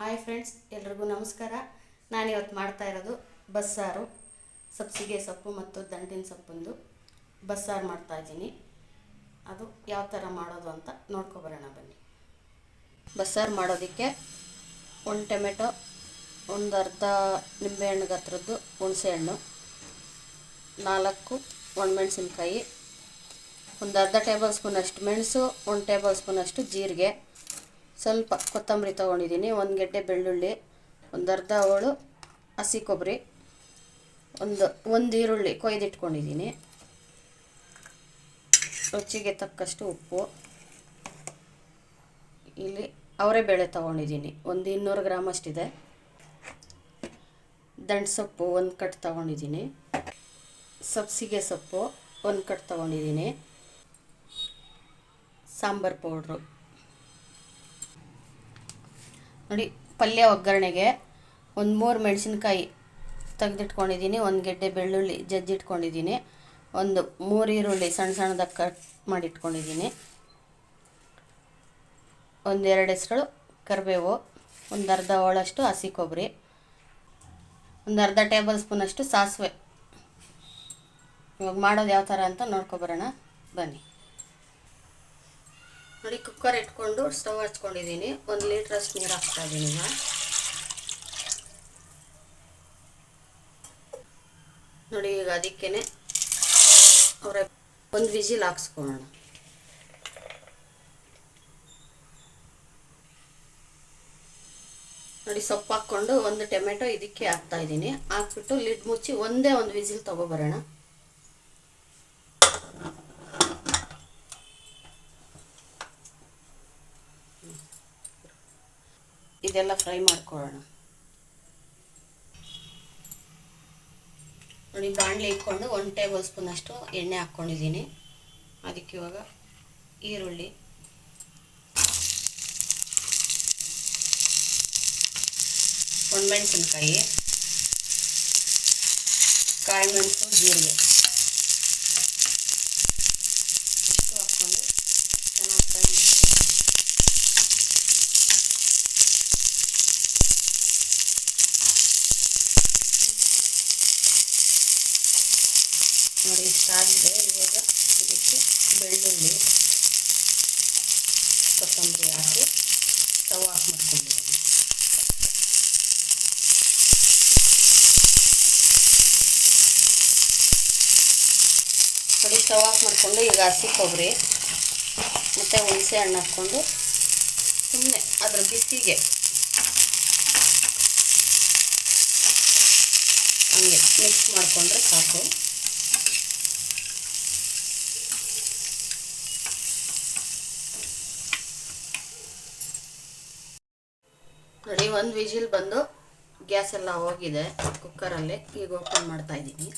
Hi friends ಎಲ್ರಿಗೂ ನಮಸ್ಕಾರ. ನಾನು ಇವತ್ತು ಮಾಡ್ತಾ ಇರೋದು ಬಸ್ಸಾರು, ಸಬ್ಸಿಗೆ ಸೊಪ್ಪು ಮತ್ತು ದಂಟಿನ ಸೊಪ್ಪಂದು. ಬಸ್ಸಾರು ಮಾಡ್ತಾ ಇದ್ದೀನಿ. ಅದು ಯಾವ ಥರ ಮಾಡೋದು ಅಂತ ನೋಡ್ಕೊಬರೋಣ ಬನ್ನಿ. ಬಸ್ಸಾರು ಮಾಡೋದಕ್ಕೆ ಒಂದು ಟೊಮೆಟೊ, ಒಂದು ಅರ್ಧ ನಿಂಬೆಹಣ್ಣು ಗಾತ್ರದ್ದು ಹುಣಸೆಹಣ್ಣು, ನಾಲ್ಕು ಒಣಮೆಣಸಿನ್ಕಾಯಿ, ಒಂದು ಅರ್ಧ ಟೇಬಲ್ ಸ್ಪೂನಷ್ಟು ಮೆಣಸು, ಒಂದು ಟೇಬಲ್ ಸ್ಪೂನಷ್ಟು ಜೀರಿಗೆ ಸ್ವಲ್ಪ ಕೊತ್ತಂಬರಿ ತೊಗೊಂಡಿದ್ದೀನಿ. ಒಂದು ಗೆಡ್ಡೆ ಬೆಳ್ಳುಳ್ಳಿ, ಒಂದು ಅರ್ಧ ಹೋಳು ಹಸಿ ಕೊಬ್ಬರಿ, ಒಂದು ಒಂದು ಈರುಳ್ಳಿ ಕೊಯ್ದಿಟ್ಕೊಂಡಿದ್ದೀನಿ. ರುಚಿಗೆ ತಕ್ಕಷ್ಟು ಉಪ್ಪು. ಇಲ್ಲಿ ಅವರೇ ಬೇಳೆ ತೊಗೊಂಡಿದ್ದೀನಿ. ಒಂದು ಇನ್ನೂರು ಗ್ರಾಮ್ ಅಷ್ಟಿದೆ. ದಂಟು ಸೊಪ್ಪು ಒಂದು ಕಟ್ ತೊಗೊಂಡಿದ್ದೀನಿ. ಸಬ್ಸಿಗೆ ಸೊಪ್ಪು ಒಂದು ಕಟ್ ತೊಗೊಂಡಿದ್ದೀನಿ. ಸಾಂಬಾರು ಪೌಡ್ರು. ನೋಡಿ, ಪಲ್ಯ ಒಗ್ಗರಣೆಗೆ ಒಂದು ಮೂರು ಮೆಣಸಿನ್ಕಾಯಿ ತೆಗೆದಿಟ್ಕೊಂಡಿದ್ದೀನಿ, ಒಂದು ಗೆಡ್ಡೆ ಬೆಳ್ಳುಳ್ಳಿ ಜಜ್ಜಿಟ್ಕೊಂಡಿದ್ದೀನಿ, ಒಂದು ಮೂರು ಈರುಳ್ಳಿ ಸಣ್ಣ ಸಣ್ಣದಾಗಿ ಕಟ್ ಮಾಡಿಟ್ಕೊಂಡಿದ್ದೀನಿ ಒಂದೆರಡು ಹೆಸರು ಕರಿಬೇವು, ಒಂದು ಅರ್ಧ ಹೋಳಷ್ಟು ಹಸಿ ಕೊಬ್ಬರಿ ಒಂದು ಅರ್ಧ ಟೇಬಲ್ ಸ್ಪೂನಷ್ಟು ಸಾಸಿವೆ. ಇವಾಗ ಮಾಡೋದು ಯಾವ ಥರ ಅಂತ ನೋಡ್ಕೊಬರೋಣ ಬನ್ನಿ. ನೋಡಿ ಕುಕ್ಕರ್ ಇಟ್ಕೊಂಡು ಸ್ಟವ್ ಹಚ್ಕೊಂಡಿದ್ದೀನಿ. ಒಂದು ಲೀಟ್ರಷ್ಟು ನೀರು ಹಾಕ್ತಾ ಇದ್ದೀನಿ ಈಗ. ನೋಡಿ, ಈಗ ಅದಕ್ಕೇ ಅವರ ಒಂದು ವಿಜಿಲ್ ಹಾಕ್ಸ್ಕೊಳ್ಳೋಣ. ನೋಡಿ, ಸೊಪ್ಪು ಹಾಕ್ಕೊಂಡು ಒಂದು ಟೊಮೆಟೊ ಇದಕ್ಕೆ ಹಾಕ್ತಾ ಇದ್ದೀನಿ. ಹಾಕ್ಬಿಟ್ಟು ಲಿಡ್ ಮುಚ್ಚಿ ಒಂದೇ ಒಂದು ವಿಜಿಲ್ ತೊಗೊಬರೋಣ. ಇದೆಲ್ಲ ಫ್ರೈ ಮಾಡ್ಕೊಳ್ಳೋಣ. ನೋಡಿ, ಬಾಣಲೆ ಇಟ್ಕೊಂಡು ಒಂದು ಟೇಬಲ್ ಸ್ಪೂನ್ ಅಷ್ಟು ಎಣ್ಣೆ ಹಾಕ್ಕೊಂಡಿದ್ದೀನಿ. ಅದಕ್ಕೆ ಇವಾಗ ಈರುಳ್ಳಿ. ಒಣಮೆಣಸಿನ್ಕಾಯಿ. ಕಾಯಿ ಮೆಣಸು, ಜೀರಿಗೆ ಇಷ್ಟು ಹಾಕ್ಕೊಂಡು ಚೆನ್ನಾಗಿ ಫ್ರೈ ಮಾಡ್ಕೊಳ್ಳೋಣ ಇಷ್ಟಾಗಿದೆ ಇವಾಗ ಇದಕ್ಕೆ ಬೆಳ್ಳುಳ್ಳಿ, ಕೊತ್ತಂಬರಿ ಹಾಕಿ ಸ್ಟವ್ ಆಫ್ ಮಾಡ್ಕೊಂಡಿದ್ದೀನಿ. ನೋಡಿ ಸ್ಟವ್ ಆಫ್ ಮಾಡಿಕೊಂಡು ಈಗ ಹಸಿ ಕೊಬ್ಬರಿ ಮತ್ತು ಹುಣಸೆ ಹಣ್ಣು ಹಾಕ್ಕೊಂಡು ಸುಮ್ಮನೆ ಅದ್ರ ಬಿಸಿಗೆ ಹಂಗೆ ಮಿಕ್ಸ್ ಮಾಡಿಕೊಂಡ್ರೆ ಸಾಕು. ನೋಡಿ, ಒಂದು ವಿಜಿಲ್ ಬಂದು ಗ್ಯಾಸ್ ಎಲ್ಲ ಹೋಗಿದೆ ಕುಕ್ಕರಲ್ಲಿ ಈಗ ಓಪನ್ ಮಾಡ್ತಾ ಇದ್ದೀನಿ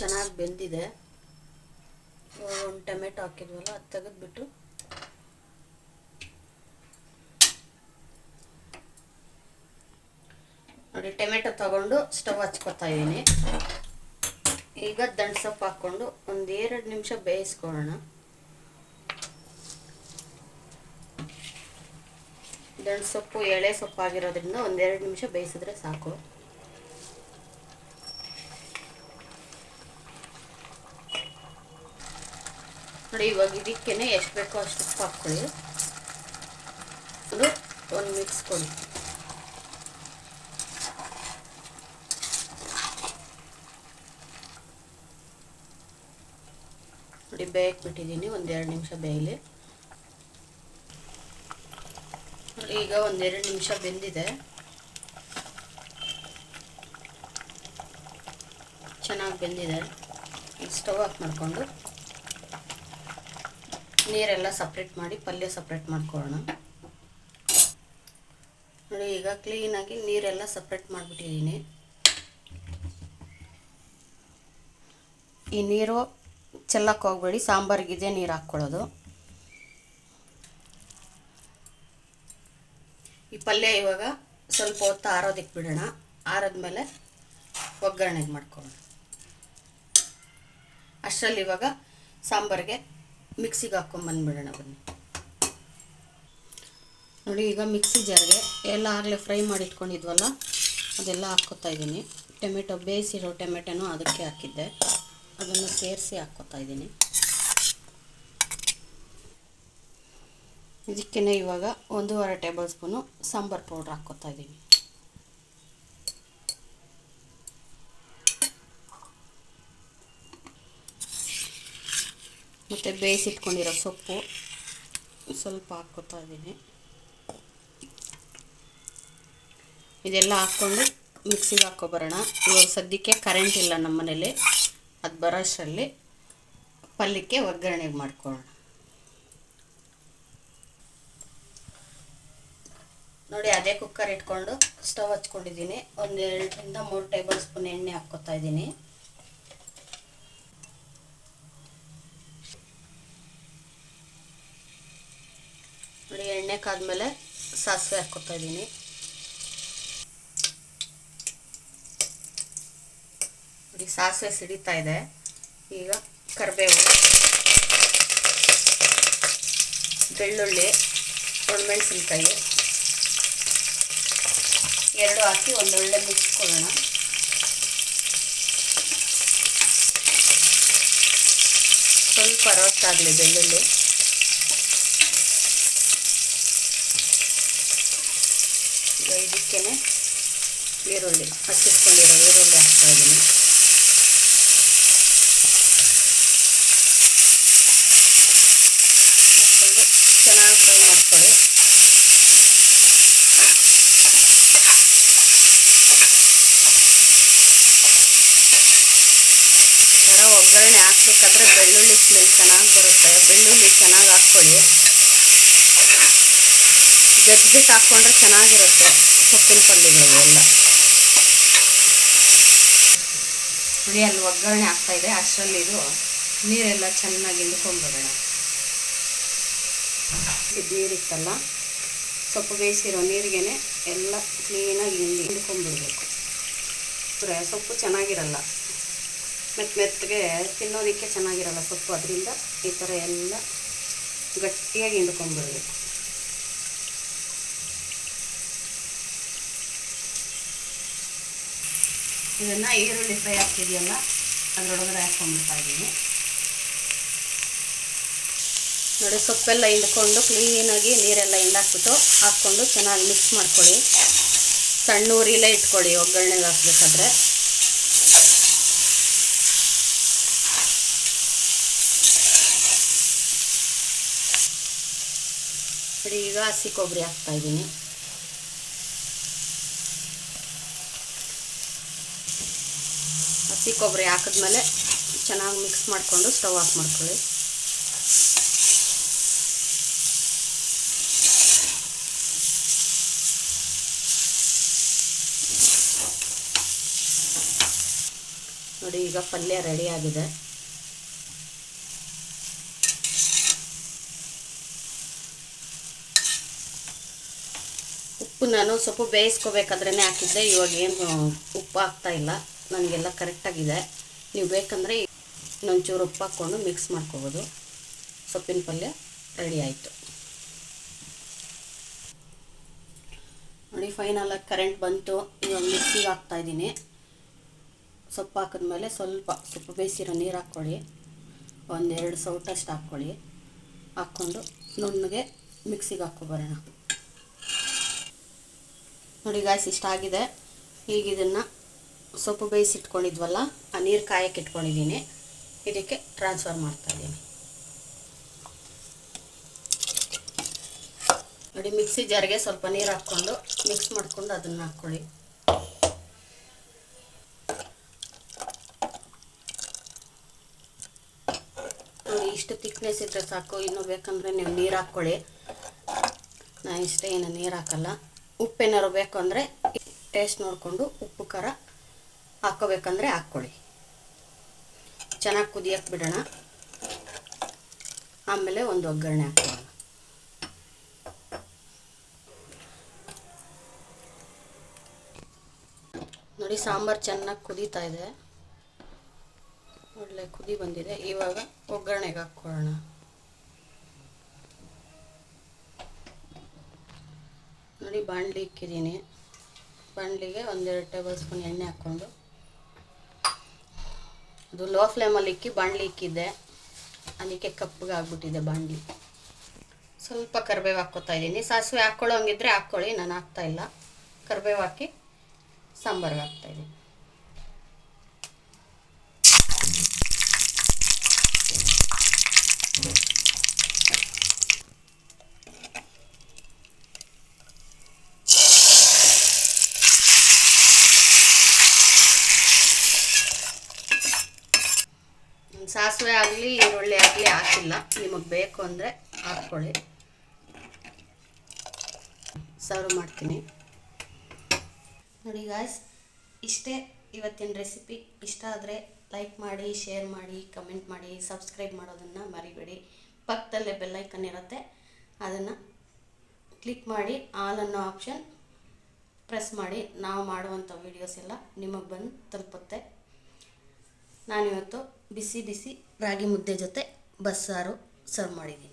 ಚೆನ್ನಾಗಿ ಬೆಂದಿದೆ. ಒಂದು ಟೊಮೆಟೊ ಹಾಕಿದ್ವಲ್ಲ, ಅದು ತೆಗೆದ್ಬಿಟ್ಟು. ನೋಡಿ, ಟೊಮೆಟೊ ತಗೊಂಡು ಸ್ಟವ್ ಹಚ್ಕೊತಾ ಇದ್ದೀನಿ. ಈಗ ದಂಟು ಸೊಪ್ಪು ಹಾಕ್ಕೊಂಡು ಒಂದು ಎರಡು ನಿಮಿಷ ಬೇಯಿಸ್ಕೊಳ್ಳೋಣ. ದಂಟು ಸೊಪ್ಪು, ಎಳೆ ಸೊಪ್ಪು ಆಗಿರೋದ್ರಿಂದ ಒಂದೆರಡು ನಿಮಿಷ ಬೇಯಿಸಿದ್ರೆ ಸಾಕು. ನೋಡಿ, ಇವಾಗ ಇದಕ್ಕೇನೆ ಎಷ್ಟು ಬೇಕೋ ಅಷ್ಟು ಉಪ್ಪು ಹಾಕ್ಕೊಳ್ಳಿ. ಒಂದು ಮಿಕ್ಸ್ ಕೊಡಿ ನೋಡಿ ಬೇಯಕ್ಕೆ ಬಿಟ್ಟಿದ್ದೀನಿ ಒಂದೆರಡು ನಿಮಿಷ ಬೇಯಲಿ. ಈಗ ಒಂದೆರಡು ನಿಮಿಷ ಬೆಂದಿದೆ. ಚೆನ್ನಾಗಿ ಬೆಂದಿದೆ. ಸ್ಟವ್ ಆಫ್ ಮಾಡಿಕೊಂಡು ನೀರೆಲ್ಲ ಸಪ್ರೇಟ್ ಮಾಡಿ, ಪಲ್ಯ ಸಪ್ರೇಟ್ ಮಾಡ್ಕೊಳ್ಳೋಣ. ನೋಡಿ, ಈಗ ಕ್ಲೀನಾಗಿ ನೀರೆಲ್ಲ ಸಪ್ರೇಟ್ ಮಾಡಿಬಿಟ್ಟಿದ್ದೀನಿ. ಈ ನೀರು ಚೆಲ್ಲಕ್ಕೆ ಹೋಗ್ಬೇಡಿ ಸಾಂಬಾರಿಗಿದೆ ನೀರು ಹಾಕ್ಕೊಳ್ಳೋದು. ಈ ಪಲ್ಯ ಇವಾಗ ಸ್ವಲ್ಪ ಹೊತ್ತು ಆರೋದಕ್ಕೆ ಬಿಡೋಣ. ಆರದ್ಮೇಲೆ ಒಗ್ಗರಣೆಗೆ ಮಾಡ್ಕೊಳ್ಳೋಣ. ಅಷ್ಟರಲ್ಲಿ ಇವಾಗ ಸಾಂಬಾರಿಗೆ ಮಿಕ್ಸಿಗೆ ಹಾಕ್ಕೊಂಬಂದ್ಬಿಡೋಣ ಬನ್ನಿ. ನೋಡಿ, ಈಗ ಮಿಕ್ಸಿ ಜಾರ್ಗೆ ಎಲ್ಲ ಆಗಲೇ ಫ್ರೈ ಮಾಡಿ ಇಟ್ಕೊಂಡಿದ್ವಲ್ಲ ಅದೆಲ್ಲ ಹಾಕ್ಕೊತಾ ಇದ್ದೀನಿ. ಟೊಮೆಟೊ ಬೇಯಿಸಿರೋ ಟೊಮೆಟೊನೂ ಅದಕ್ಕೆ ಹಾಕಿದ್ದೆ. ಅದನ್ನು ಸೇರಿಸಿ ಹಾಕ್ಕೋತಾ ಇದ್ದೀನಿ. ಇದಕ್ಕೇ ಇವಾಗ ಒಂದೂವರೆ ಟೇಬಲ್ ಸ್ಪೂನು ಸಾಂಬಾರು ಪೌಡ್ರ್ ಹಾಕ್ಕೋತಾ ಇದ್ದೀನಿ. ಮತ್ತು ಬೇಯಿಸಿಟ್ಕೊಂಡಿರೋ ಸೊಪ್ಪು ಸ್ವಲ್ಪ ಹಾಕ್ಕೋತಾ ಇದ್ದೀನಿ. ಇದೆಲ್ಲ ಹಾಕ್ಕೊಂಡು ಮಿಕ್ಸಿಗೆ ಹಾಕ್ಕೊಬರೋಣ ಇವಾಗ ಸದ್ಯಕ್ಕೆ ಕರೆಂಟ್ ಇಲ್ಲ ನಮ್ಮ ಮನೇಲಿ ಅದು ಬರೋಷ್ಟರಲ್ಲಿ ಪಲ್ಯಕ್ಕೆ ಒಗ್ಗರಣೆಗೆ ಮಾಡ್ಕೊಳ್ಳೋಣ. ನೋಡಿ, ಅದೇ ಕುಕ್ಕರ್ ಇಟ್ಕೊಂಡು ಸ್ಟವ್ ಹಚ್ಕೊಂಡಿದ್ದೀನಿ. ಒಂದು ಎರಡರಿಂದ ಮೂರು ಟೇಬಲ್ ಸ್ಪೂನ್ ಎಣ್ಣೆ ಹಾಕ್ಕೊತಾ ಇದ್ದೀನಿ. ನೋಡಿ, ಎಣ್ಣೆ ಕಾದ್ಮೇಲೆ ಸಾಸಿವೆ ಹಾಕ್ಕೊತಾ ಇದ್ದೀನಿ. ಸಾಸಿವೆ ಸಿಡಿತಾ ಇದೆ. ಈಗ ಕರಿಬೇವು, ಬೆಳ್ಳುಳ್ಳಿ, ಒಣಮೆಣಸಿನ್ಕಾಯಿ. ಎರಡು ಹಾಕಿ ಒಂದೊಳ್ಳೆ ಕೊಡೋಣ. ಸ್ವಲ್ಪ ರೋಸ್ಟ್ ಆಗಲಿ ಬೆಳ್ಳುಳ್ಳಿ. ಇದಕ್ಕೇ ಈರುಳ್ಳಿ, ಹಚ್ಚಿಟ್ಕೊಂಡಿರೋ ಈರುಳ್ಳಿ ಹಾಕ್ತಾ ಇದ್ದೀನಿ ಹಾಕ್ಕೊಂಡು ಫ್ರೈ ಮಾಡ್ಕೊಳ್ಳಿ ಇದರ ಒಗ್ಗರಣೆ ಹಾಕ್ಬೇಕಂದ್ರೆ ಬೆಳ್ಳುಳ್ಳಿ ಸ್ಮೆಲ್ ಚೆನ್ನಾಗಿ ಬರುತ್ತೆ ಬೆಳ್ಳುಳ್ಳಿ ಚೆನ್ನಾಗಿ ಹಾಕ್ಕೊಳ್ಳಿ ಜಜ್ಬಿಟ್ಟು ಹಾಕ್ಕೊಂಡ್ರೆ ಚೆನ್ನಾಗಿರುತ್ತೆ ಸೊಪ್ಪಿನ ಪಲ್ಯಗಳು ಎಲ್ಲ ನೋಡಿ ಅಲ್ಲಿ ಒಗ್ಗರಣೆ ಇದೆ. ಅಷ್ಟರಲ್ಲಿ ಇದು ನೀರೆಲ್ಲ ಚೆನ್ನಾಗಿ ಹಿಂಡ್ಕೊಂಡ್ಬಿಡೋಣ ನೀರಿತ್ತಲ್ಲ ಸೊಪ್ಪು ಬೇಯಿಸಿರೋ ನೀರಿಗೇ ಎಲ್ಲ ಕ್ಲೀನಾಗಿ ಹಿಂಡಿ ಹಿಂಡ್ಕೊಂಡ್ಬಿಡ್ಬೇಕು. ಸೊಪ್ಪು ಚೆನ್ನಾಗಿರಲ್ಲ. ಮೆತ್ತ ಮೆತ್ತಗೆ ತಿನ್ನೋದಕ್ಕೆ ಚೆನ್ನಾಗಿರಲ್ಲ ಸೊಪ್ಪು, ಅದರಿಂದ ಈ ಥರ ಎಲ್ಲ ಗಟ್ಟಿಯಾಗಿ ಹಿಂಡ್ಕೊಂಡ್ಬಿಡ್ಬೇಕು. ಇದನ್ನು ಈರುಳ್ಳಿ ಫ್ರೈ ಆಗ್ತಿದೆಯಲ್ಲ, ಅದರೊಳಗಡೆ ಹಾಕ್ಕೊಂಡ್ಬಿಡ್ತಾ ಇದ್ದೀನಿ. ನೋಡಿ, ಸೊಪ್ಪೆಲ್ಲ ಹಿಂಡ್ಕೊಂಡು ಕ್ಲೀನಾಗಿ ನೀರೆಲ್ಲ ಹಿಂಡಾಕ್ಬಿಟ್ಟು ಹಾಕ್ಕೊಂಡು ಚೆನ್ನಾಗಿ ಮಿಕ್ಸ್ ಮಾಡ್ಕೊಳ್ಳಿ. ಸಣ್ಣ ಊರಿಲೇ ಇಟ್ಕೊಳ್ಳಿ ಒಗ್ಗರಣೆಗೆ ಹಾಕ್ಬೇಕಾದ್ರೆ. ನೋಡಿ, ಈಗ ಹಸಿ ಕೊಬ್ಬರಿ ಹಾಕ್ತಾ ಇದ್ದೀನಿ. ಹಸಿ ಕೊಬ್ಬರಿ ಹಾಕಿದ್ಮೇಲೆ ಚೆನ್ನಾಗಿ ಮಿಕ್ಸ್ ಮಾಡಿಕೊಂಡು ಸ್ಟವ್ ಆಫ್ ಮಾಡ್ಕೊಳ್ಳಿ. ನೋಡಿ, ಈಗ ಪಲ್ಯ ರೆಡಿ ಆಗಿದೆ. ಉಪ್ಪು ನಾನು ಸ್ವಲ್ಪ ಬೇಯಿಸ್ಕೋಬೇಕಾದ್ರೇ ಹಾಕಿದ್ದೆ. ಇವಾಗ ಏನು, ಉಪ್ಪು ಹಾಕ್ತಾ ಇಲ್ಲ. ನನಗೆಲ್ಲ ಕರೆಕ್ಟಾಗಿದೆ ನೀವು ಬೇಕಂದರೆ ಇನ್ನೊಂಚೂರು ಉಪ್ಪು ಹಾಕ್ಕೊಂಡು ಮಿಕ್ಸ್ ಮಾಡ್ಕೋಬೋದು. ಸೊಪ್ಪಿನ ಪಲ್ಯ ರೆಡಿ ಆಯಿತು. ನೋಡಿ ಫೈನಲಾಗಿ ಕರೆಂಟ್ ಬಂತು. ಇವಾಗ ಮಿಕ್ಸಿಗೆ ಹಾಕ್ತಾಯಿದ್ದೀನಿ ಸೊಪ್ಪು ಹಾಕಿದ್ಮೇಲೆ ಸ್ವಲ್ಪ ಸೊಪ್ಪು ಬೇಯಿಸಿರೋ ನೀರು ಹಾಕ್ಕೊಳ್ಳಿ. ಒಂದೆರಡು ಸೌಟಷ್ಟು ಹಾಕ್ಕೊಳ್ಳಿ. ಹಾಕ್ಕೊಂಡು ನುಣ್ಣಗೆ ಮಿಕ್ಸಿಗೆ ಹಾಕ್ಕೊಬರೋಣ. ನೋಡಿ ಗಾಯ್ಸ್ ಇಷ್ಟ ಆಗಿದೆ. ಈಗ ಇದನ್ನು ಸೊಪ್ಪು ಬೇಯಿಸಿಟ್ಕೊಂಡಿದ್ವಲ್ಲ, ಆ ನೀರು ಕಾಯಕ್ಕೆ ಇಟ್ಕೊಂಡಿದ್ದೀನಿ. ಇದಕ್ಕೆ ಟ್ರಾನ್ಸ್ಫರ್ ಮಾಡ್ತಾ ಇದ್ದೀನಿ. ನೋಡಿ, ಮಿಕ್ಸಿ ಜಾರ್ಗೆ ಸ್ವಲ್ಪ ನೀರು ಹಾಕ್ಕೊಂಡು ಮಿಕ್ಸ್ ಮಾಡಿಕೊಂಡು ಅದನ್ನು ಹಾಕ್ಕೊಳ್ಳಿ ನೋಡಿ ಇಷ್ಟು ತಿಕ್ನೆಸ್ ಇದ್ದರೆ ಸಾಕು, ಇನ್ನು ಬೇಕಂದರೆ ನೀವು ನೀರು ಹಾಕ್ಕೊಳ್ಳಿ. ನಾ ಇಷ್ಟೇ ಏನು ನೀರು ಹಾಕಲ್ಲ. ಉಪ್ಪೇನಾರು ಬೇಕು ಅಂದರೆ ಟೇಸ್ಟ್ ನೋಡಿಕೊಂಡು ಉಪ್ಪು, ಖಾರ ಹಾಕ್ಕೋಬೇಕಂದ್ರೆ ಹಾಕ್ಕೊಳ್ಳಿ. ಚೆನ್ನಾಗಿ ಕುದಿಯಕ್ಕೆ ಬಿಡೋಣ. ಆಮೇಲೆ ಒಂದು ಒಗ್ಗರಣೆ ಹಾಕೋಣ. ನೋಡಿ ಸಾಂಬಾರು ಚೆನ್ನಾಗಿ ಕುದೀತಾ ಇದೆ. ಒಳ್ಳೆ ಕುದಿ ಬಂದಿದೆ. ಇವಾಗ ಒಗ್ಗರಣೆಗೆ ಹಾಕ್ಕೊಳ್ಳೋಣ. ನೋಡಿ, ಬಾಣಲಿ ಇಕ್ಕಿದ್ದೀನಿ. ಬಾಣಲಿಗೆ ಒಂದೆರಡು ಟೇಬಲ್ ಸ್ಪೂನ್ ಎಣ್ಣೆ ಹಾಕ್ಕೊಂಡು. ಅದು ಲೋ ಫ್ಲೇಮಲ್ಲಿ ಇಕ್ಕಿ ಬಾಣಲಿ ಇಕ್ಕಿದ್ದೆ. ಅದಕ್ಕೆ ಕಪ್ಪಗೆ ಆಗ್ಬಿಟ್ಟಿದೆ ಬಾಣಲಿ. ಸ್ವಲ್ಪ ಕರಿಬೇವು ಹಾಕ್ಕೋತಾ ಇದ್ದೀನಿ. ಸಾಸಿವೆ ಹಾಕ್ಕೊಳ್ಳೋ ಹಂಗಿದ್ರೆ ಹಾಕ್ಕೊಳ್ಳಿ, ನಾನು ಹಾಕ್ತಾಯಿಲ್ಲ ಕರಿಬೇವು ಹಾಕಿ ಸಾಂಬಾರ್ಗೆ ಹಾಕ್ತಾಯಿದ್ದೀನಿ ಸಾಸಿವೆ ಆಗಲಿ, ಈರುಳ್ಳಿ ಆಗಲಿ ಹಾಕಿಲ್ಲ. ನಿಮಗೆ ಬೇಕು ಅಂದರೆ ಹಾಕ್ಕೊಳ್ಳಿ. ಸರ್ವ್ ಮಾಡ್ತೀನಿ. ನೋಡಿ ಗಾಯ್ಸ್ ಇಷ್ಟೇ ಇವತ್ತಿನ ರೆಸಿಪಿ ಇಷ್ಟ ಆದರೆ ಲೈಕ್ ಮಾಡಿ ಶೇರ್ ಮಾಡಿ ಕಮೆಂಟ್ ಮಾಡಿ ಸಬ್ಸ್ಕ್ರೈಬ್ ಮಾಡೋದನ್ನು ಮರಿಬೇಡಿ. ಪಕ್ಕದಲ್ಲೇ ಬೆಲ್ಲೈಕನ್ ಇರುತ್ತೆ. ಅದನ್ನು ಕ್ಲಿಕ್ ಮಾಡಿ ಆಲ್ ಅನ್ನೋ ಆಪ್ಷನ್ ಪ್ರೆಸ್ ಮಾಡಿ. ನಾವು ಮಾಡುವಂಥ ವೀಡಿಯೋಸ್ ಎಲ್ಲ ನಿಮಗೆ ಬಂದು ತಲುಪುತ್ತೆ. ನಾನಿವತ್ತು ಬಿಸಿ ಬಿಸಿ ರಾಗಿ ಮುದ್ದೆ ಜೊತೆ ಬಸ್ಸಾರು ಸರ್ವ್ ಮಾಡಿದ್ದೀನಿ